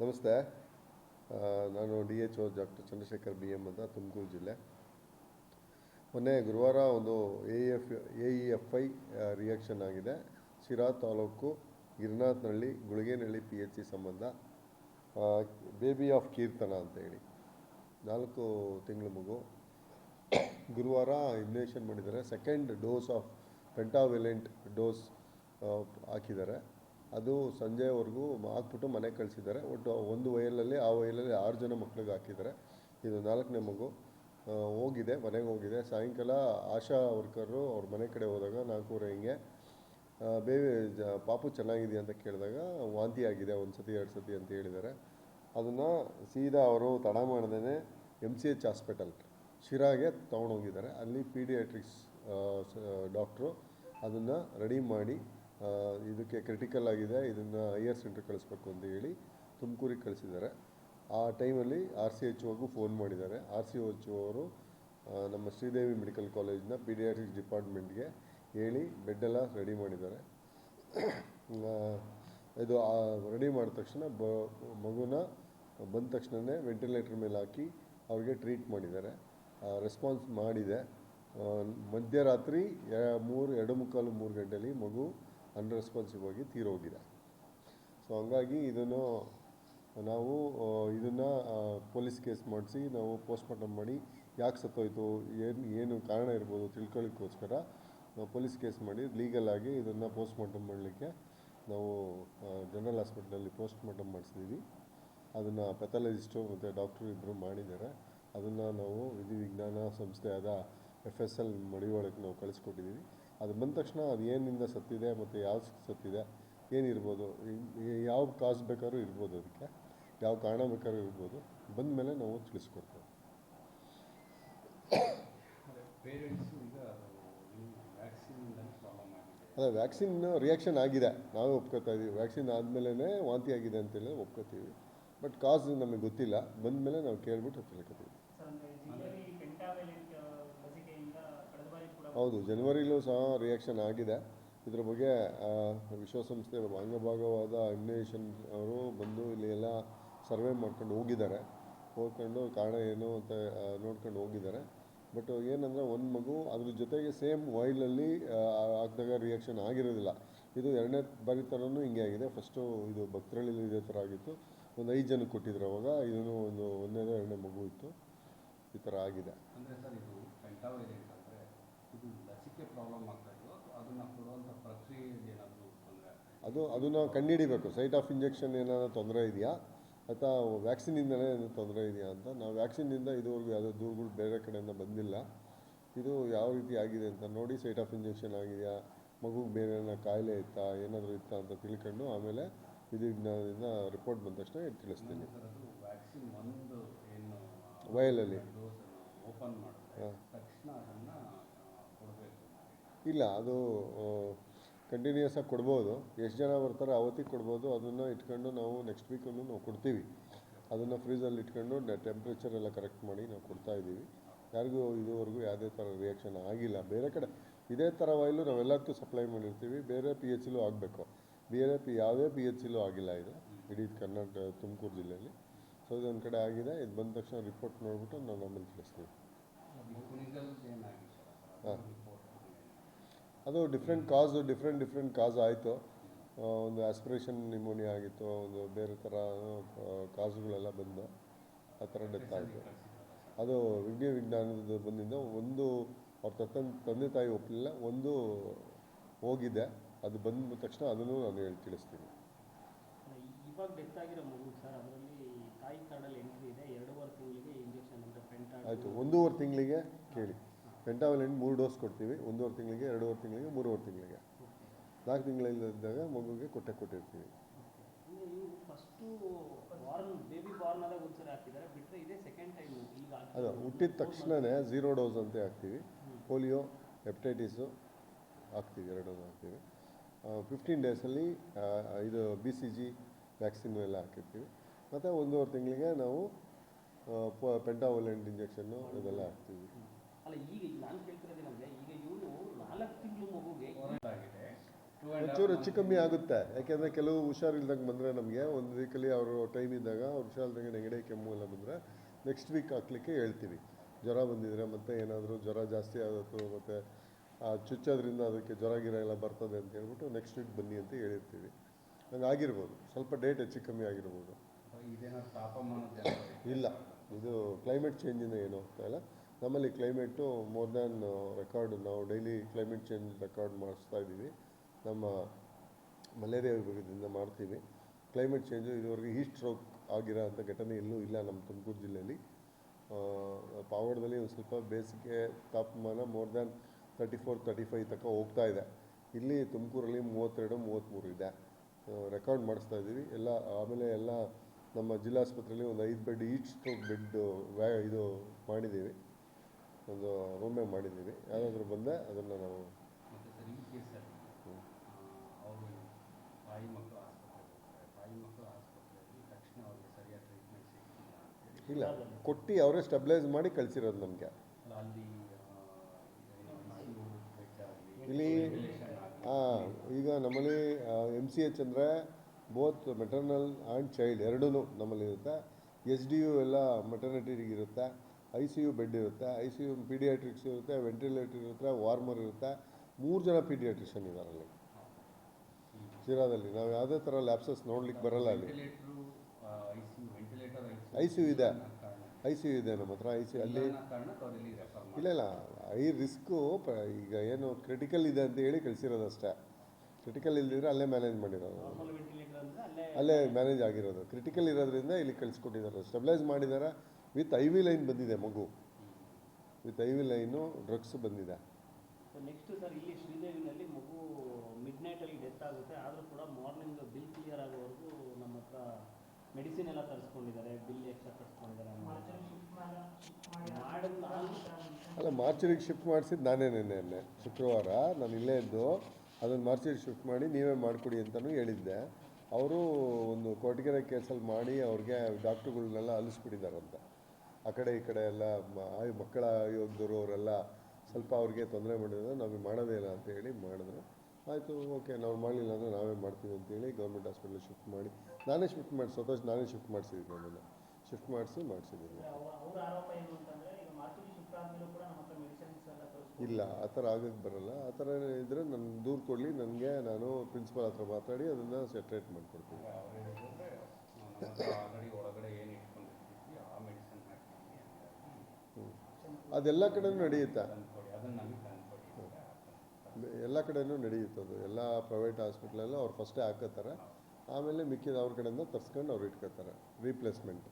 ನಮಸ್ತೆ. ನಾನು D H O doctor Chandrashekhar B M ಅಂತ ತುಮಕೂರು ಜಿಲ್ಲೆ. ಮೊನ್ನೆ ಗುರುವಾರ ಒಂದು A F, A E F I reaction ಆಗಿದೆ. Sira taluk Girinathanahalli Guliganahalli P H C ಸಂಬಂಧ. ಬೇಬಿ ಆಫ್ ಕೀರ್ತನ ಅಂತೇಳಿ ನಾಲ್ಕು ತಿಂಗಳ ಮಗು. ಗುರುವಾರ ಇಂಜೆಕ್ಷನ್ ಮಾಡಿದ್ದಾರೆ. Second dose of pentavalent dose ಹಾಕಿದ್ದಾರೆ. ಅದು ಸಂಜೆವರೆಗೂ ಹಾಕ್ಬಿಟ್ಟು ಮನೆಗೆ ಕಳಿಸಿದ್ದಾರೆ. ಒಟ್ಟು ಒಂದು ವಯಲಲ್ಲಿ ಆ ವಯಲಲ್ಲಿ ಆರು ಜನ ಮಕ್ಳಿಗೆ ಹಾಕಿದ್ದಾರೆ. ಇದು ನಾಲ್ಕನೇ ಮಗು ಹೋಗಿದೆ, ಮನೆಗೆ ಹೋಗಿದೆ. ಸಾಯಂಕಾಲ ಆಶಾ ವರ್ಕರು ಅವ್ರ ಮನೆ ಕಡೆ ಹೋದಾಗ ನಾಲ್ಕೂವರೆ ಹಿಂಗೆ ಬೇಬಿ ಪಾಪು ಚೆನ್ನಾಗಿದೆಯಾ ಅಂತ ಕೇಳಿದಾಗ ವಾಂತಿ ಆಗಿದೆ ಒಂದು ಸತಿ ಎರಡು ಸತಿ ಅಂತ ಹೇಳಿದ್ದಾರೆ. ಅದನ್ನು ಸೀದಾ ಅವರು ತಡ ಮಾಡ್ದೇ ಎಂ ಸಿ ಎಚ್ ಹಾಸ್ಪಿಟಲ್, ಶಿರಾಗೆ ತೊಗೊಂಡೋಗಿದ್ದಾರೆ. ಅಲ್ಲಿ ಪೀಡಿಯಾಟ್ರಿಕ್ಸ್ ಡಾಕ್ಟ್ರು ಅದನ್ನು ರೆಡಿ ಮಾಡಿ ಇದಕ್ಕೆ ಕ್ರಿಟಿಕಲ್ ಆಗಿದೆ. ಇದನ್ನು ಹೈಯರ್ ಸೆಂಟ್ರ್ ಕಳಿಸ್ಬೇಕು ಅಂತ ಹೇಳಿ ತುಮಕೂರಿಗೆ ಕಳಿಸಿದ್ದಾರೆ. ಆ ಟೈಮಲ್ಲಿ ಆರ್ ಸಿ ಎಚ್ ಒಗೂ ಫೋನ್ ಮಾಡಿದ್ದಾರೆ. ಆರ್ ಸಿ ಎಚ್ ಅವರು ನಮ್ಮ ಶ್ರೀದೇವಿ ಮೆಡಿಕಲ್ ಕಾಲೇಜ್ನ ಪೀಡಿಯಾಟ್ರಿಕ್ಸ್ ಡಿಪಾರ್ಟ್ಮೆಂಟ್ಗೆ ಹೇಳಿ ಬೆಡ್ಡೆಲ್ಲ ರೆಡಿ ಮಾಡಿದ್ದಾರೆ. ಇದು ರೆಡಿ ಮಾಡಿದ ತಕ್ಷಣ ಬ, ಮಗುನ ಬಂದ ತಕ್ಷಣವೇ ವೆಂಟಿಲೇಟರ್ ಮೇಲೆ ಹಾಕಿ ಅವ್ರಿಗೆ ಟ್ರೀಟ್ ಮಾಡಿದ್ದಾರೆ. ರೆಸ್ಪಾನ್ಸ್ ಮಾಡಿದೆ. ಮಧ್ಯರಾತ್ರಿ ಮೂರು, ಎರಡು ಮುಕ್ಕಾಲು ಮೂರು ಗಂಟೆಯಲ್ಲಿ ಮಗು ಅನ್ರೆಸ್ಪಾನ್ಸಿವ್ ಆಗಿ ತೀರೋಗಿದೆ. ಸೊ ಹಂಗಾಗಿ ಇದನ್ನು, ನಾವು ಇದನ್ನು ಪೊಲೀಸ್ ಕೇಸ್ ಮಾಡಿಸಿ, ನಾವು ಪೋಸ್ಟ್ಮಾರ್ಟಮ್ ಮಾಡಿ, ಯಾಕೆ ಸತ್ತೋಯ್ತು, ಏನು ಏನು ಕಾರಣ ಇರ್ಬೋದು ತಿಳ್ಕೊಳ್ಳಿಕ್ಕೋಸ್ಕರ, ನಾವು ಪೊಲೀಸ್ ಕೇಸ್ ಮಾಡಿ ಲೀಗಲ್ ಆಗಿ ಇದನ್ನು ಪೋಸ್ಟ್ಮಾರ್ಟಮ್ ಮಾಡಲಿಕ್ಕೆ ನಾವು ಜನರಲ್ ಹಾಸ್ಪಿಟ್ಲಲ್ಲಿ ಪೋಸ್ಟ್ಮಾರ್ಟಮ್ ಮಾಡಿಸಿದ್ದೀವಿ ಅದನ್ನು ಪೆಥಾಲಜಿಸ್ಟು ಮತ್ತು ಡಾಕ್ಟ್ರು ಇಬ್ಬರು ಮಾಡಿದ್ದಾರೆ. ಅದನ್ನು ನಾವು ವಿಧಿ ವಿಜ್ಞಾನ ಸಂಸ್ಥೆಯಾದ ಎಫ್ ಎಸ್ ಎಲ್ ಮಡಿವಾಳಕ್ಕೆ ನಾವು ಕಳಿಸ್ಕೊಟ್ಟಿದ್ದೀವಿ ಅದು ಬಂದ ತಕ್ಷಣ ಅದು ಏನಿಂದ ಸತ್ತಿದೆ ಮತ್ತು ಯಾವ ಸತ್ತಿದೆ ಏನಿರ್ಬೋದು ಯಾವ ಕಾಸ್ ಬೇಕಾದ್ರೂ ಇರ್ಬೋದು ಅದಕ್ಕೆ ಯಾವ ಕಾರಣ ಬೇಕಾದ್ರೂ ಇರ್ಬೋದು ಬಂದ ಮೇಲೆ ನಾವು ತಿಳಿಸ್ಕೊಡ್ತೇವೆ. ಅದೇ ವ್ಯಾಕ್ಸಿನ್ ರಿಯಾಕ್ಷನ್ ಆಗಿದೆ. ನಾವೇ ಒಪ್ಕೋತಾ ಇದ್ದೀವಿ ವ್ಯಾಕ್ಸಿನ್ ಆದಮೇಲೆ ವಾಂತಿ ಆಗಿದೆ ಅಂತೇಳಿ ಒಪ್ಕೋತೀವಿ. ಬಟ್ ಕಾಸ್ ನಮಗೆ ಗೊತ್ತಿಲ್ಲ. ಬಂದ ಮೇಲೆ ನಾವು ಕೇಳ್ಬಿಟ್ಟು ತಿಳ್ಕೊತೀವಿ. ಹೌದು, ಜನವರಿಲೂ ಸಹ ರಿಯಾಕ್ಷನ್ ಆಗಿದೆ. ಇದ್ರ ಬಗ್ಗೆ ವಿಶ್ವಸಂಸ್ಥೆ ಅಂಗಭಾಗವಾದ ಅಗ್ನೇಶನ್ ಅವರು ಬಂದು ಇಲ್ಲಿ ಎಲ್ಲ ಸರ್ವೆ ಮಾಡ್ಕೊಂಡು ಹೋಗಿದ್ದಾರೆ. ಹೋಗ್ಕೊಂಡು ಕಾರಣ ಏನು ಅಂತ ನೋಡ್ಕೊಂಡು ಹೋಗಿದ್ದಾರೆ. ಬಟ್ ಏನಂದರೆ ಒಂದು ಮಗು ಅದ್ರ ಜೊತೆಗೆ ಸೇಮ್ ವೈಲಲ್ಲಿ ಆಗದಾಗ ರಿಯಾಕ್ಷನ್ ಆಗಿರೋದಿಲ್ಲ. ಇದು ಎರಡನೇ ಬಾರಿ ಥರನೂ ಹಿಂಗೆ ಆಗಿದೆ. ಫಸ್ಟು ಇದು ಭಕ್ತರಳ್ಳಿಲಿ ಇದೇ ಥರ ಆಗಿತ್ತು. ಒಂದು ಐದು ಜನಕ್ಕೆ ಕೊಟ್ಟಿದ್ರು ಅವಾಗ. ಇದನ್ನು ಒಂದು ಒಂದನೇ, ಎರಡನೇ ಮಗು ಇತ್ತು. ಈ ಥರ ಆಗಿದೆ. ಲಸಿಕೆ ಪ್ರಾಬ್ಲಮ್ ಆಗ್ತಾ ಇದೆಯೋ ಅದನ್ನು ಕೊಡುವಂಥ ಪ್ರಕ್ರಿಯೆಯಲ್ಲಿ ಏನಾದರೂ ತೊಂದರೆ ಅದು ಅದನ್ನು ಕಂಡುಹಿಡಿಬೇಕು. ಸೈಟ್ ಆಫ್ ಇಂಜೆಕ್ಷನ್ ಏನಾದರೂ ತೊಂದರೆ ಇದೆಯಾ? ಅಥವಾ ವ್ಯಾಕ್ಸಿನಿಂದಲೇ ಏನಾದರೂ ತೊಂದರೆ ಇದೆಯಾ ಅಂತ? ನಾವು ವ್ಯಾಕ್ಸಿನಿಂದ ಇದುವರೆಗೂ ಯಾವುದೋ ದೂರುಗಳು ಬೇರೆ ಕಡೆಯಿಂದ ಬಂದಿಲ್ಲ. ಇದು ಯಾವ ರೀತಿ ಆಗಿದೆ ಅಂತ ನೋಡಿ ಸೈಟ್ ಆಫ್ ಇಂಜೆಕ್ಷನ್ ಆಗಿದೆಯಾ? ಮಗುಗೆ ಬೇರೆ ಏನೋ ಕಾಯಿಲೆ ಇತ್ತಾ? ಏನಾದರೂ ಇತ್ತಾ ಅಂತ ತಿಳ್ಕೊಂಡು ಆಮೇಲೆ ವಿಧಿವಿಜ್ಞಾನದಿಂದ ವಿಜ್ಞಾನದಿಂದ ರಿಪೋರ್ಟ್ ಬಂದ ತಕ್ಷಣ ತಿಳಿಸ್ತೀನಿ. ವಯಲಲ್ಲಿ ಹಾಂ. ಇಲ್ಲ ಅದು ಕಂಟಿನ್ಯೂಸ್ ಆಗಿ ಕೊಡ್ಬೋದು. ಎಷ್ಟು ಜನ ಬರ್ತಾರೆ ಅವತ್ತಿಗೆ ಕೊಡ್ಬೋದು. ಅದನ್ನು ಇಟ್ಕೊಂಡು ನಾವು ನೆಕ್ಸ್ಟ್ ವೀಕಲ್ಲೂ ನಾವು ಕೊಡ್ತೀವಿ. ಅದನ್ನು ಫ್ರೀಸಲ್ಲಿ ಇಟ್ಕೊಂಡು ಟೆಂಪ್ರೇಚರ್ ಎಲ್ಲ ಕರೆಕ್ಟ್ ಮಾಡಿ ನಾವು ಕೊಡ್ತಾ ಇದ್ದೀವಿ. ಯಾರಿಗೂ ಇದುವರೆಗೂ ಯಾವುದೇ ಥರ ರಿಯಾಕ್ಷನ್ ಆಗಿಲ್ಲ. ಬೇರೆ ಕಡೆ ಇದೇ ಥರ ವೈಲು ನಾವೆಲ್ಲದಕ್ಕೂ ಸಪ್ಲೈ ಮಾಡಿರ್ತೀವಿ. ಬೇರೆ ಪಿ ಎಚ್ ಇಲ್ಲೂ ಆಗಬೇಕು. ಬೇರೆ ಪಿ ಯಾವುದೇ ಪಿ ಎಚ್ ಇಲ್ಲೂ ಆಗಿಲ್ಲ ಇದು. ಇಡೀ ಕರ್ನಾಟಕ ತುಮಕೂರು ಜಿಲ್ಲೆಯಲ್ಲಿ. ಸೊ ಇದೊಂದು ಕಡೆ ಆಗಿದೆ. ಇದು ಬಂದ ತಕ್ಷಣ ರಿಪೋರ್ಟ್ ನೋಡಿಬಿಟ್ಟು ನಾವು ನಮ್ಮಲ್ಲಿ ತಿಳಿಸ್ತೀವಿ ಹಾಂ. ಅದು ಡಿಫ್ರೆಂಟ್ ಕಾಸು ಡಿಫ್ರೆಂಟ್ ಡಿಫ್ರೆಂಟ್ ಕಾಸ್ ಆಯಿತು. ಒಂದು ಆಸ್ಪಿರೇಷನ್ ನಿಮೋನಿಯಾ ಆಗಿತ್ತು ಒಂದು ಬೇರೆ ಥರ ಕಾಸುಗಳೆಲ್ಲ ಬಂದು ಆ ಥರ ಡೆತ್ ಆಯಿತು. ಅದು ವಿಜ್ಞ ವಿಜ್ಞಾನದ ಬಂದಿಂದ ಒಂದು ಅವ್ರ ತತ್ತನ್ ತಂದೆ ತಾಯಿ ಒಪ್ಪಲಿಲ್ಲ ಒಂದು ಹೋಗಿದೆ. ಅದು ಬಂದ ತಕ್ಷಣ ಅದನ್ನು ನಾನು ಹೇಳಿ ತಿಳಿಸ್ತೀನಿ. ಆಯಿತು ಒಂದೂವರೆ ತಿಂಗಳಿಗೆ ಕೇಳಿ. ಪೆಂಟಾವಲೆಂಟ್ ಮೂರು ಡೋಸ್ ಕೊಡ್ತೀವಿ. ಒಂದೂವರೆ ತಿಂಗಳಿಗೆ ಎರಡೂವರೆ ತಿಂಗಳಿಗೆ ಮೂರುವರೆ ತಿಂಗಳಿಗೆ. ನಾಲ್ಕು ತಿಂಗಳಿಲ್ಲದಿದ್ದಾಗ ಮಗುಗೆ ಕೊಟ್ಟೆ ಕೊಟ್ಟಿರ್ತೀವಿ. ಅದು ಹುಟ್ಟಿದ ತಕ್ಷಣವೇ ಝೀರೋ ಡೋಸ್ ಅಂತ ಹಾಕ್ತೀವಿ. ಪೋಲಿಯೋ ಹೆಪ್ಟೈಟಿಸು ಹಾಕ್ತೀವಿ ಎರಡು ಡೋಸ್ ಹಾಕ್ತೀವಿ. ಫಿಫ್ಟೀನ್ ಡೇಸಲ್ಲಿ ಇದು ಬಿ ಸಿ ಜಿ ವ್ಯಾಕ್ಸಿನ್ ಎಲ್ಲ ಹಾಕಿರ್ತೀವಿ. ಮತ್ತು ಒಂದೂವರೆ ತಿಂಗಳಿಗೆ ನಾವು ಪೆಂಟಾವಲೆಂಟ್ ಇಂಜೆಕ್ಷನ್ನು ಇದೆಲ್ಲ ಹಾಕ್ತೀವಿ. ಅಲ್ಲ ಈಗ ನಾನು ನಮಗೆ ಈಗ ಇವನು ನಾಲ್ಕು ತಿಂಗಳು ಮಗುಗೆ ಒಂಚೂರು ಹೆಚ್ಚು ಕಮ್ಮಿ ಆಗುತ್ತೆ. ಯಾಕೆಂದರೆ ಕೆಲವು ಹುಷಾರಿಲ್ದಂಗೆ ಬಂದರೆ ನಮಗೆ ಒಂದು ವೀಕಲ್ಲಿ ಅವರು ಟೈಮ್ ಇದ್ದಾಗ ಅವ್ರು ಹುಷಾರಿಲ್ದಂಗೆ ನೆಗಡಿ ಕೆಮ್ಮು ಎಲ್ಲ ಬಂದರೆ ನೆಕ್ಸ್ಟ್ ವೀಕ್ ಹಾಕ್ಲಿಕ್ಕೆ ಹೇಳ್ತೀವಿ. ಜ್ವರ ಬಂದಿದ್ರೆ ಮತ್ತೆ ಏನಾದರೂ ಜ್ವರ ಜಾಸ್ತಿ ಆಗುತ್ತೆ ಮತ್ತು ಚುಚ್ಚೋದ್ರಿಂದ ಅದಕ್ಕೆ ಜ್ವರ ಗಿರ ಎಲ್ಲ ಬರ್ತದೆ ಅಂತ ಹೇಳ್ಬಿಟ್ಟು ನೆಕ್ಸ್ಟ್ ವೀಕ್ ಬನ್ನಿ ಅಂತ ಹೇಳಿರ್ತೀವಿ. ಹಂಗೆ ಆಗಿರ್ಬೋದು. ಸ್ವಲ್ಪ ಡೇಟ್ ಹೆಚ್ಚು ಕಮ್ಮಿ ಆಗಿರ್ಬೋದು. ಇದೇನಾದ್ರು ತಾಪಮಾನ ಜಾಸ್ತಿ ಇಲ್ಲ. ಇದು ಕ್ಲೈಮೇಟ್ ಚೇಂಜಿಂದ ಏನು ಹೋಗ್ತಾ ಇಲ್ಲ. ನಮ್ಮಲ್ಲಿ ಕ್ಲೈಮೇಟು ಮೋರ್ ದ್ಯಾನ್ ರೆಕಾರ್ಡ್ ನಾವು ಡೈಲಿ ಕ್ಲೈಮೇಟ್ ಚೇಂಜ್ ರೆಕಾರ್ಡ್ ಮಾಡಿಸ್ತಾ ಇದ್ದೀವಿ. ನಮ್ಮ ಮಲೇರಿಯಾ ವಿಭಾಗದಿಂದ ಮಾಡ್ತೀವಿ. ಕ್ಲೈಮೇಟ್ ಚೇಂಜು ಇದುವರೆಗೆ ಹೀಟ್ ಸ್ಟ್ರೋಕ್ ಆಗಿರೋ ಅಂಥ ಘಟನೆ ಎಲ್ಲೂ ಇಲ್ಲ ನಮ್ಮ ತುಮಕೂರು ಜಿಲ್ಲೆಯಲ್ಲಿ. ಆ, ಪಾವಗಡದಲ್ಲಿ ಒಂದು ಸ್ವಲ್ಪ ಬೇಸಿಗೆ ತಾಪಮಾನ more than thirty four thirty five ತನಕ ಹೋಗ್ತಾ ಇದೆ. ಇಲ್ಲಿ ತುಮಕೂರಲ್ಲಿ ಮೂವತ್ತೆರಡು ಮೂವತ್ತ್ಮೂರು ಇದೆ. ರೆಕಾರ್ಡ್ ಮಾಡಿಸ್ತಾ ಇದ್ದೀವಿ. ಎಲ್ಲ ಆಮೇಲೆ ಎಲ್ಲ ನಮ್ಮ ಜಿಲ್ಲಾಸ್ಪತ್ರೆಯಲ್ಲಿ ಒಂದು ಐದು ಬೆಡ್ ಈಚ್ ಸ್ಟ್ರೋಕ್ ಬೆಡ್ ವ್ಯಾ ಇದು ಮಾಡಿದ್ದೀವಿ. ಒಂದು ರೂಮೇ ಮಾಡಿದ್ದೀವಿ. ಯಾರಾದರೂ ಬಂದರೆ ಅದನ್ನು ನಾವು ಇಲ್ಲ ಕೊಟ್ಟು ಅವರೇ ಸ್ಟೆಬ್ಲೈಸ್ ಮಾಡಿ ಕಳಿಸಿರೋದು ನಮಗೆ. ಇಲ್ಲಿ ಹಾಂ ಈಗ ನಮ್ಮಲ್ಲಿ ಎಂ ಸಿ ಎಚ್ ಅಂದರೆ ಬೋತ್ ಮೆಟರ್ನಲ್ ಆ್ಯಂಡ್ ಚೈಲ್ಡ್ ಎರಡೂ ನಮ್ಮಲ್ಲಿ ಇರುತ್ತೆ. ಎಸ್ ಡಿ ಯು ಎಲ್ಲ ಮೆಟರ್ನಿಟಿಗೆ ಇರುತ್ತೆ. ಐ ಸಿ ಯು ಬೆಡ್ ಇರುತ್ತೆ ಐ ಸಿ ಯು ಪೀಡಿಯಾಟ್ರಿಕ್ಸ್ ಇರುತ್ತೆ ವೆಂಟಿಲೇಟರ್ ಇರುತ್ತೆ ವಾರ್ಮರ್ ಇರುತ್ತೆ. ಮೂರು ಜನ ಪೀಡಿಯಾಟ್ರಿಷನ್ ಇದ್ದಾರೆ ಅಲ್ಲಿ. ಶಿರಾದಲ್ಲಿ. ನಾವು ಯಾವುದೇ ಥರ ಲ್ಯಾಪ್ಸಸ್ ನೋಡ್ಲಿಕ್ಕೆ ಬರಲ್ಲ ಅಲ್ಲಿ. ಐ ಸಿ ಯು ಇದೆ. ಐ ಸಿ ಯು ಇದೆ ನಮ್ಮ ಹತ್ರ. ಐ ಸಿ ಅಲ್ಲಿ ಇಲ್ಲ ಇಲ್ಲ. ಐ ರಿಸ್ಕು ಈಗ ಏನು ಕ್ರಿಟಿಕಲ್ ಇದೆ ಅಂತ ಹೇಳಿ ಕಳಿಸಿರೋದು ಅಷ್ಟೇ. ಕ್ರಿಟಿಕಲ್ ಇಲ್ದಿದ್ರೆ ಅಲ್ಲೇ ಮ್ಯಾನೇಜ್ ಮಾಡಿರೋದು. ಅಲ್ಲೇ ಮ್ಯಾನೇಜ್ ಆಗಿರೋದು. ಕ್ರಿಟಿಕಲ್ ಇರೋದ್ರಿಂದ ಇಲ್ಲಿ ಕಳಿಸ್ಕೊಟ್ಟಿದ್ದಾರೆ. ಸ್ಟೆಬಿಲೈಸ್ ಮಾಡಿದ್ದಾರೆ. ವಿತ್ ಐ ವಿ ಲೈನ್ ಬಂದಿದೆ ಮಗು. With I V line drugs ಬಂದಿದೆ. ನೆಕ್ಸ್ಟ್ ಸರ್ ಇಲ್ಲಿ ಶ್ರೀದೇವಿನಲ್ಲಿ ಮಗು ಮಿಡ್ ನೈಟಲ್ಲಿ ಡೆತ್ ಆಗುತ್ತೆ. ಆದರೂ ಕೂಡ ಮಾರ್ನಿಂಗ್ ಬಿಲ್ ಕ್ಲಿಯರ್ ಆಗೋವರೆಗೂ ನಮ್ಮ ಹತ್ರ ಮೆಡಿಸಿನ್ ಎಲ್ಲ ತರಿಸ್ಕೊಂಡಿದ್ದಾರೆ. ಬಿಲ್ ಎಕ್ಸ್ಟ್ರಾ ತರಿಸ್ಕೊಂಡಿದ್ದಾರೆ ಅಲ್ಲ ಮಾರ್ಚರಿಗೆ ಶಿಫ್ಟ್ ಮಾಡಿಸಿದ್ದು ನಾನೇ ನೆನ್ನೆ ಶುಕ್ರವಾರ. ನಾನು ಇಲ್ಲೇ ಇದ್ದು ಅದನ್ನು ಮಾರ್ಚರಿಗೆ ಶಿಫ್ಟ್ ಮಾಡಿ ನೀವೇ ಮಾಡಿಕೊಡಿ ಅಂತಲೂ ಹೇಳಿದ್ದೆ. ಅವರು ಒಂದು ಕೊಟ್ಟಿಗೆರೆ ಕೇಸಲ್ಲಿ ಮಾಡಿ ಅವ್ರಿಗೆ ಡಾಕ್ಟ್ರುಗಳನ್ನೆಲ್ಲ ಅಲಿಸ್ಬಿಟ್ಟಿದ್ದಾರಂತೆ ಆ ಕಡೆ ಈ ಕಡೆ ಎಲ್ಲ ಮ- ಆಯ್ ಮಕ್ಕಳ ಆಯೋಗದವರು ಅವರೆಲ್ಲ ಸ್ವಲ್ಪ ಅವ್ರಿಗೆ ತೊಂದರೆ ಮಾಡಿದ್ರೆ ನಾವು ಮಾಡೋದೇ ಇಲ್ಲ ಅಂತ ಹೇಳಿ ಮಾಡಿದ್ರು. ಆಯಿತು ಓಕೆ ನಾವು ಮಾಡಲಿಲ್ಲ ಅಂದರೆ ನಾವೇ ಮಾಡ್ತೀವಿ ಅಂತೇಳಿ ಗೌರ್ಮೆಂಟ್ ಹಾಸ್ಪಿಟ್ಲಿಗೆ ಶಿಫ್ಟ್ ಮಾಡಿ ನಾನೇ ಶಿಫ್ಟ್ ಮಾಡಿ ಸ್ವತಃ ನಾನೇ ಶಿಫ್ಟ್ ಮಾಡಿಸಿದ್ದೀನಿ ಅದನ್ನು ಶಿಫ್ಟ್ ಮಾಡಿಸಿ ಮಾಡಿಸಿದ್ದೀನಿ. ಅವ್ರ ಆರೋಪ ಏನು ಅಂತಂದರೆ ಈಗ ಮಾರ್ಚರಿ ಶಿಫ್ಟ್ ಆದಮೇಲೂ ಕೂಡ ನಮ್ಮ ಮೆಡಿಸಿನ್ಸ್ ಎಲ್ಲ ತರಿಸ್ಕೊಂಡು ಇಲ್ಲ ಆ ಥರ ಆಗೋಕ್ಕೆ ಬರಲ್ಲ. ಆ ಥರ ಇದ್ದರೆ ನನ್ನ ದೂರು ಕೊಡಲಿ ನನಗೆ ನಾನು ಪ್ರಿನ್ಸಿಪಲ್ ಹತ್ರ ಮಾತಾಡಿ ಅದನ್ನು ಸೆಟ್ರೇಟ್ ಮಾಡಿಕೊಡ್ತೀನಿ ಅವ್ರು ಹೇಳಿದ್ರೆ ನಮ್ಮ ಹತ್ರ ಆಲ್ರೆಡಿ ಒಳಗಡೆ ಏನು ಇಟ್ಕೊಂಡಿರ್ತೀವಿ ಆ ಮೆಡಿಸಿನ್ ಹಾಕ್ತೀವಿ ಹಂಗಾಗಿ ಅದೆಲ್ಲ ಕಡೆನೂ ನಡೆಯುತ್ತೆ? ಎಲ್ಲ ಕಡೆನೂ ನಡೆಯುತ್ತೆ ಅದು. ಎಲ್ಲ ಪ್ರೈವೇಟ್ ಹಾಸ್ಪಿಟ್ಲಲ್ಲೂ ಅವ್ರು ಫಸ್ಟೇ ಹಾಕೋತಾರೆ ಆಮೇಲೆ ಮಿಕ್ಕಿದ ಅವ್ರ ಕಡೆಯಿಂದ ತರ್ಸ್ಕೊಂಡು ಅವ್ರು ಇಟ್ಕೋತಾರೆ. ರೀಪ್ಲೇಸ್ಮೆಂಟ್